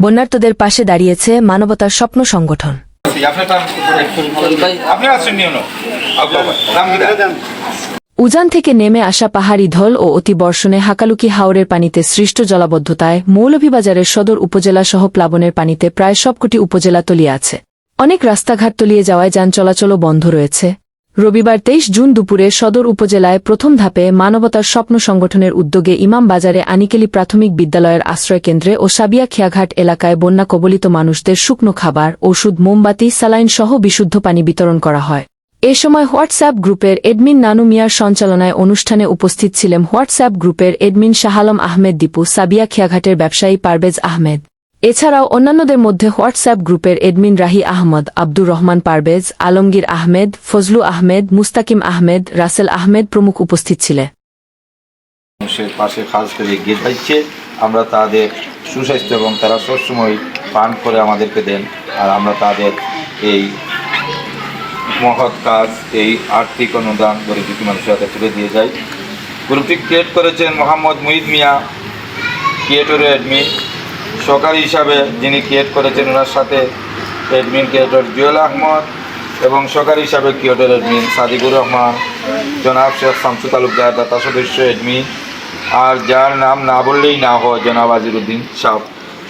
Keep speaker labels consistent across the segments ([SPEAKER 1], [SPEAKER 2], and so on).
[SPEAKER 1] বন্যার্তদের পাশে দাঁড়িয়েছে মানবতার স্বপ্ন সংগঠন। উজান থেকে নেমে আসা পাহাড়ি ধল ও অতি বর্ষণে হাকালুকি হাওরের পানিতে সৃষ্ট জলাবদ্ধতায় মৌলভীবাজারের সদর উপজেলা সহ প্লাবনের পানিতে প্রায় সবকটি উপজেলা তলিয়ে আছে। অনেক রাস্তাঘাট তলিয়ে যাওয়ায় যান চলাচলও বন্ধ রয়েছে। রবিবার তেইশ জুন দুপুরে সদর উপজেলায় প্রথম ধাপে মানবতার স্বপ্ন সংগঠনের উদ্যোগে ইমাম বাজারে আনিকেলি প্রাথমিক বিদ্যালয়ের আশ্রয়কেন্দ্রে ও সাবিয়া খিয়াঘাট এলাকায় বন্যা কবলিত মানুষদের শুকনো খাবার, ওষুধ, মোমবাতি স্যালাইন সহ বিশুদ্ধ পানি বিতরণ করা হয়। এ সময় হোয়াটসঅ্যাপ গ্রুপের এডমিন নানু মিয়ার সঞ্চালনায় অনুষ্ঠানে উপস্থিত ছিলেন হোয়াটসঅ্যাপ গ্রুপের এডমিন শাহালম আহমেদ দীপু সাবিয়া খিয়াঘাটের ব্যবসায়ী পারভেজ আহমেদ। এছাড়াও অন্যান্যদের মধ্যে হোয়াটসঅ্যাপ গ্রুপের এডমিন রাহি আহমদ, আব্দুর রহমান পারভেজ, আলমগীর আহমেদ, ফজলু আহমেদ, মুস্তাকিম আহমেদ, রাসেল আহমেদ প্রমুখ উপস্থিত ছিলেন
[SPEAKER 2] আমরা তাদের সুস্বাস্থ্য এবং তারা সবসময় পান করে আমাদেরকে দেন। আর আমরা তাদের এই মহৎ কাজ, এই আর্থিক অনুদান গরিব মানুষের হাতে তুলে দিয়ে যাই। গ্রুপটি ক্রিয়েট করেছেন মোহাম্মদ মুহিদ মিয়া ক্রিয়েটরের অ্যাডমিন সরকারি হিসাবে যিনি ক্রিয়েট করেছেন, ওনার সাথে অ্যাডমিন ক্রিয়েটর জুয়েল আহমদ এবং সহকারী হিসাবে ক্রিয়েটর অ্যাডমিন সাদিকুর রহমান, জনাব শেখ শামসু তালুকদার, দাতা সদস্য অ্যাডমিন আর যার নাম না বললেই না হয়, জনাব আজিরুদ্দিন সাহ।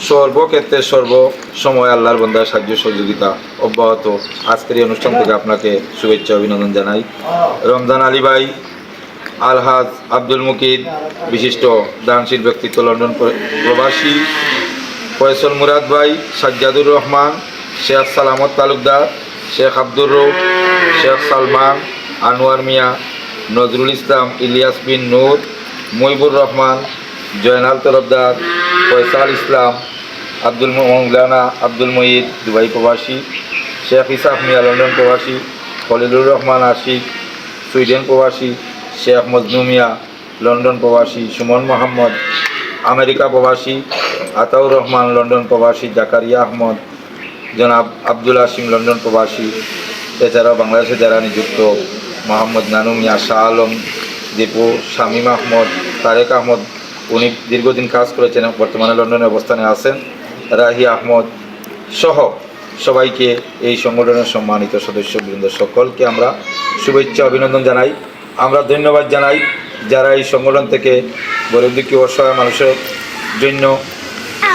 [SPEAKER 2] সর্বক্ষেত্রে সর্ব সময় আল্লাহর বন্দার সাহায্য, সহযোগিতা অব্যাহত। আজকের এই অনুষ্ঠান থেকে আপনাকে শুভেচ্ছা, অভিনন্দন জানাই। রমজান আলী ভাই, আলহাজ আব্দুল মুকিদ, বিশিষ্ট দানশীল ব্যক্তিত্ব, লন্ডন প্রবাসী। ফয়সল মুরাদ ভাই, সাজ্জাদুর রহমান, শেখ সালামত তালুকদার, শেখ আব্দুর রৌফ শেখ সালমান, আনোয়ার মিয়া, নজরুল ইসলাম, ইলিয়াস বিন নূর, মহিবুর রহমান, জয়নাল তরফদার, ফয়সাল ইসলাম, আব্দুল মৌলানা আব্দুল মহিদ দুবাই প্রবাসী, শেখ ইসাফ মিয়া, লন্ডন প্রবাসী, খলিলুর রহমান আশিক, সুইডেন প্রবাসী, শেখ মজনু মিয়া, লন্ডন প্রবাসী, সুমন মোহাম্মদ, আমেরিকা প্রবাসী আতাউর রহমান, লন্ডন প্রবাসী জাকারিয়া আহমদ, জনাব আব্দুল আসিম লন্ডন প্রবাসী, এছাড়াও বাংলাদেশে যারা নিযুক্ত, মোহাম্মদ নানু মিয়া শাহ আলম, দীপু, শামীম আহমদ, তারেক আহমদ, উনি দীর্ঘদিন কাজ করেছেন, বর্তমানে লন্ডনে অবস্থানে আছেন, রাহি আহমদ সহ সবাইকে এই সংগঠনের সম্মানিত সদস্যবৃন্দ সকলকে আমরা শুভেচ্ছা, অভিনন্দন জানাই। আমরা ধন্যবাদ জানাই যারা এই সংগঠন থেকে গরিব দুঃখী অসহায় মানুষের জন্য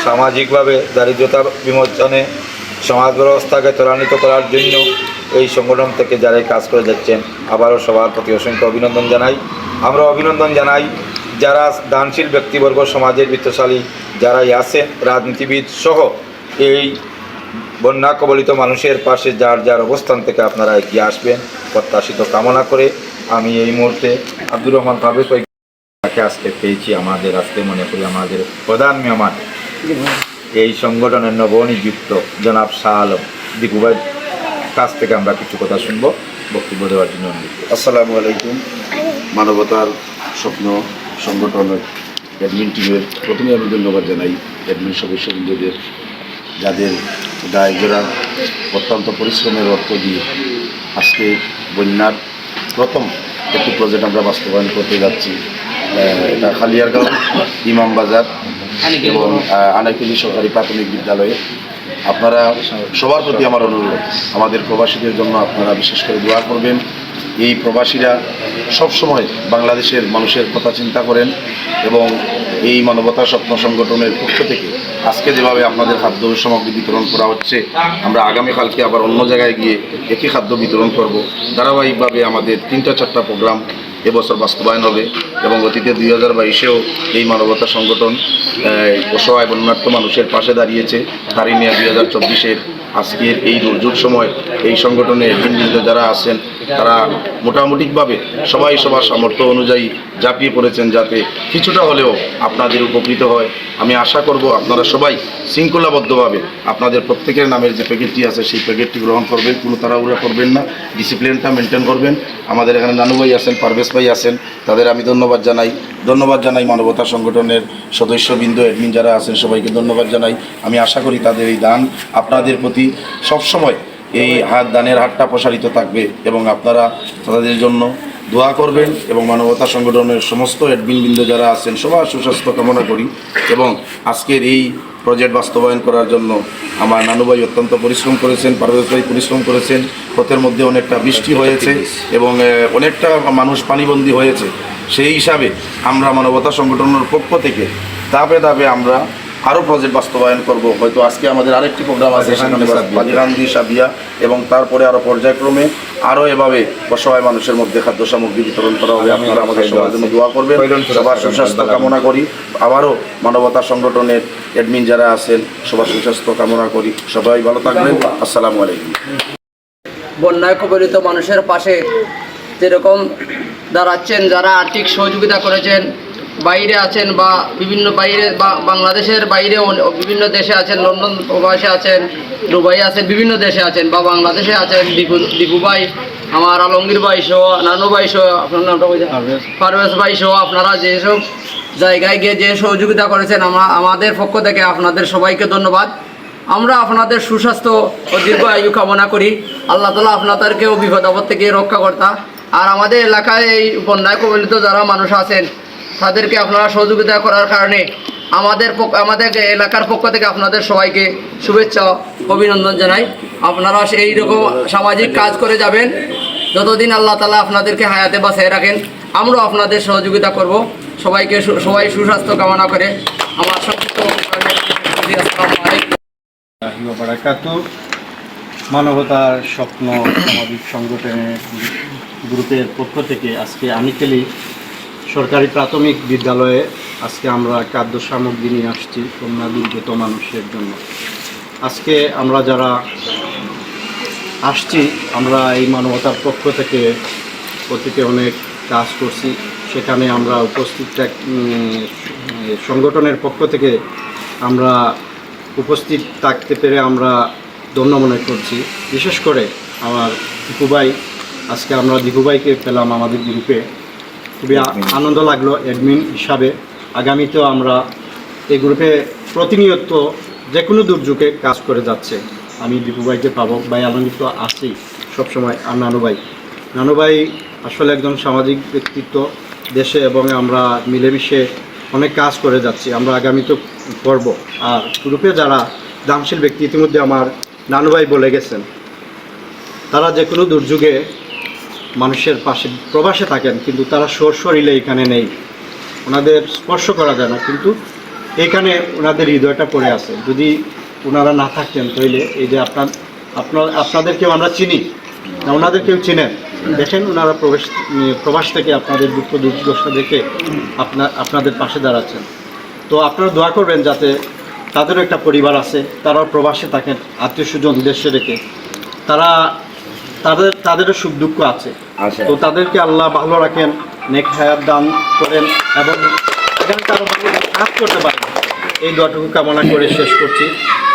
[SPEAKER 2] সামাজিকভাবে দারিদ্রতা বিমোচনে সমাজ ব্যবস্থাকে ত্বরান্বিত করার জন্য এই সংগঠন থেকে যারা এই কাজ করে যাচ্ছেন, আবারও সবার প্রতি অসংখ্য অভিনন্দন জানাই। আমরা অভিনন্দন জানাই যারা দানশীল ব্যক্তিবর্গ সমাজের বিত্তশালী যারাই আছেন, রাজনীতিবিদ সহ এই বন্যা কবলিত মানুষের পাশে যার যার অবস্থান থেকে আপনারা এগিয়ে আসবেন, প্রত্যাশিত কামনা করে আমি এই মুহূর্তে আব্দুর রহমান তাকে আজকে পেয়েছি, আমাদের আজকে মনে করি আমাদের প্রধান মেহমান। এই সংগঠনের নবনিযুক্ত জনাব শাহ আলম দীপুভাই কাছ থেকে আমরা কিছু কথা শুনব, বক্তব্য দেওয়ার জন্য
[SPEAKER 3] আসসালামু আলাইকুম। মানবতার স্বপ্ন সংগঠনের অ্যাডমিন টিমের প্রথমে আমি ধন্যবাদ জানাই অ্যাডমিন সদস্যবৃন্দদের, যাদের জোড়া অত্যন্ত পরিশ্রমের অর্থ দিয়ে আজকে বন্যার প্রথম একটি প্রজেক্ট আমরা বাস্তবায়ন করতে যাচ্ছি এটা খালিয়ারগাঁও ইমাম বাজার এবং আহ, আনাইকুলি সরকারি প্রাথমিক বিদ্যালয়ে আপনারা সবার প্রতি আমার অনুরোধ আমাদের প্রবাসীদের জন্য আপনারা বিশেষ করে দোয়া করবেন। এই প্রবাসীরা সবসময় বাংলাদেশের মানুষের কথা চিন্তা করেন এবং এই মানবতা স্বপ্ন সংগঠনের পক্ষ থেকে আজকে যেভাবে আপনাদের খাদ্য সামগ্রী বিতরণ করা হচ্ছে আমরা আগামীকালকে আবার অন্য জায়গায় গিয়ে একই খাদ্য বিতরণ করব। ধারাবাহিকভাবে আমাদের তিনটা চারটা প্রোগ্রাম এবছর বাস্তবায়ন হবে। এবং অতীতে দুই হাজার বাইশেও এই মানবতা সংগঠন অসহায় বন্যার্থ মানুষের পাশে দাঁড়িয়েছে। তারই নিয়ে দুই হাজার চব্বিশের আজকের এই দুর্যোগ সময় এই সংগঠনে দিনবৃন্দ যারা আছেন, তারা মোটামুটিভাবে সবাই সবার সামর্থ্য অনুযায়ী ঝাঁপিয়ে পড়েছেন যাতে কিছুটা হলেও আপনাদের উপকৃত হয়। আমি আশা করব আপনারা সবাই শৃঙ্খলাবদ্ধভাবে আপনাদের প্রত্যেকের নামের যে প্যাকেটটি আছে, সেই প্যাকেটটি গ্রহণ করবেন, কোনো তাড়াহুড়া করবেন না ডিসিপ্লিনটা মেনটেন করবেন। আমাদের এখানে নানু ভাই আছেন, পারভেজ ভাই আছেন, তাদের আমি ধন্যবাদ জানাই। ধন্যবাদ জানাই মানবতা সংগঠনের সদস্যবৃন্দ অ্যাডমিন যারা আছেন, সবাইকে ধন্যবাদ জানাই। আমি আশা করি তাদের এই দান আপনাদের প্রতি সবসময় এই হাত, দানের হাতটা প্রসারিত থাকবে এবং আপনারা তাদের জন্য দোয়া করবেন এবং মানবতা সংগঠনের সমস্ত অ্যাডমিনবৃন্দ যারা আছেন, সবার সুস্বাস্থ্য কামনা করি এবং আজকের এই প্রজেক্ট বাস্তবায়ন করার জন্য আমার নানুভাই অত্যন্ত পরিশ্রম করেছেন ভাই পরিশ্রম করেছেন, পথের মধ্যে অনেকটা বৃষ্টি হয়েছে এবং অনেকটা মানুষ পানিবন্দী হয়েছে। সেই হিসাবে আমরা মানবতা সংগঠনের পক্ষ থেকে ধাপে ধাপে আমরা আরও প্রজেক্ট বাস্তবায়ন করব। হয়তো আজকে আমাদের আরেকটি প্রোগ্রাম আছে সেখানে বাজিগান্ধী সাবিয়া এবং তারপরে আরও পর্যায়ক্রমে আরও এভাবে অসহায় মানুষের মধ্যে খাদ্য সামগ্রী বিতরণ করা হবে। আপনারা আমাদের সবার জন্য দোয়া করবেন। সবার সুস্বাস্থ্য কামনা করি। আবারও মানবতা সংগঠনের অ্যাডমিন যারা আছেন সবার সুস্বাস্থ্য কামনা করি। সবাই ভালো থাকবেন। আসসালামু আলাইকুম।
[SPEAKER 4] বন্যায় কবলিত মানুষের পাশে যেরকম দাঁড়াচ্ছেন যারা আর্থিক সহযোগিতা করেছেন বাইরে আছেন বা বিভিন্ন বাইরে বা বাংলাদেশের বাইরে বিভিন্ন দেশে আছেন লন্ডন প্রবাসে আছেন দুবাই আছেন বিভিন্ন দেশে আছেন বা বাংলাদেশে আছেন দীপু দীপু ভাই আমার আলমগীর ভাই সহ নানু ভাই সহ আপনার নামটা পারভেজ। ভাই সহ আপনারা যেসব জায়গায় গিয়ে যে সহযোগিতা করেছেন আমরা আমাদের পক্ষ থেকে আপনাদের সবাইকে ধন্যবাদ। আমরা আপনাদের সুস্বাস্থ্য ও দীর্ঘ আয়ু কামনা করি। আল্লাহ তালা আপনাদেরকেও বিপদ আপদ থেকে রক্ষা কর্তা। আর আমাদের এলাকায় এই বন্যায় কবলিত যারা মানুষ আছেন তাদেরকে আপনারা সহযোগিতা করার কারণে আমাদের আমাদের এলাকার পক্ষ থেকে আপনাদের সবাইকে শুভেচ্ছা, অভিনন্দন জানাই। আপনারা সেই রকম সামাজিক কাজ করে যাবেন। যতদিন আল্লাহ তালা আপনাদেরকে হায়াতে বাঁচিয়ে রাখেন, আমরাও আপনাদের সহযোগিতা করব। সবাইকে সবাই সুস্বাস্থ্য কামনা করে আমার
[SPEAKER 5] মানবতার স্বপ্ন সামাজিক সংগঠনের গ্রুপের পক্ষ থেকে আজকে আমিকেলি সরকারি প্রাথমিক বিদ্যালয়ে আজকে আমরা খাদ্য সামগ্রী নিয়ে আসছি কন্যা দুর্গত মানুষের জন্য। আজকে আমরা যারা আসছি, আমরা এই মানবতার পক্ষ থেকে অতীতে অনেক কাজ করছি। সেখানে আমরা উপস্থিত সংগঠনের পক্ষ থেকে আমরা উপস্থিত থাকতে পেরে আমরা ধন্য মনে করছি। বিশেষ করে আমার দীপুভাই আজকে আমরা দীপুভাইকে পেলাম আমাদের গ্রুপে। খুবই আনন্দ লাগল অ্যাডমিন হিসাবে। আগামীতেও আমরা এই গ্রুপে প্রতিনিয়ত যে কোনো দুর্যোগে কাজ করে যাচ্ছে। আমি দীপু ভাইকে পাবো। ভাই, আনন্দিত আছি সবসময়। আর নানু ভাই। নানু ভাই আসলে একজন সামাজিক ব্যক্তিত্ব দেশে এবং আমরা মিলেমিশে অনেক কাজ করে যাচ্ছি। আমরা আগামীতে করব। আর গ্রুপে যারা দামশীল ব্যক্তি, ইতিমধ্যে আমার নানু ভাই বলে গেছেন, তারা যে কোনো দুর্যোগে মানুষের পাশে প্রবাসে থাকেন, কিন্তু তারা সর শরীরে এখানে নেই। ওনাদের স্পর্শ করা যায় না, কিন্তু এখানে ওনাদের হৃদয়টা পড়ে আছে। যদি ওনারা না থাকতেন তাইলে এই যে আপনার আপনার, আপনাদেরকেও আমরা চিনি। না, ওনাদেরকেও চিনেন। দেখেন ওনারা প্রবেশ, প্রবাস থেকে আপনাদের দুঃখ, দুর্দশা দেখে আপনার, আপনাদের পাশে দাঁড়াচ্ছেন। তো আপনারা দোয়া করবেন যাতে তাদেরও একটা পরিবার আছে, তারাও প্রবাসে থাকেন আত্মীয় স্বজন দেশে রেখে। তারা তাদের তাদেরও সুখ দুঃখ আছে। তো তাদেরকে আল্লাহ ভালো রাখেন নেক হায়াত দান করেন এবং এখানে তারা কাজ করতে পারেন। এই দোয়াটুকু কামনা করে শেষ করছি।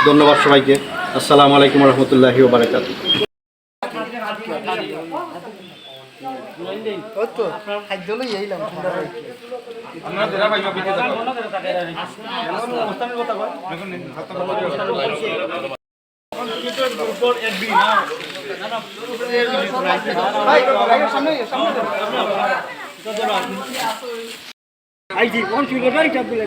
[SPEAKER 5] ধন্যবাদ সবাইকে। আসসালামু আলাইকুম রহমতুল্লাহি ওবরাকাত।
[SPEAKER 2] আইজি কোন ফিগার রাইট আব্দুল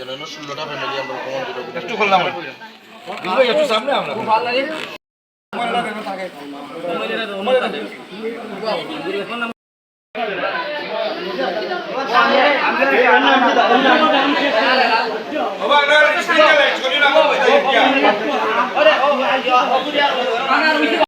[SPEAKER 2] গেল
[SPEAKER 3] ষোলোটা ফ্যামিলি আমরা প্রমাণ দিল
[SPEAKER 2] একটু খুললাম একটু সামনে আমরা আরে ও আয় ও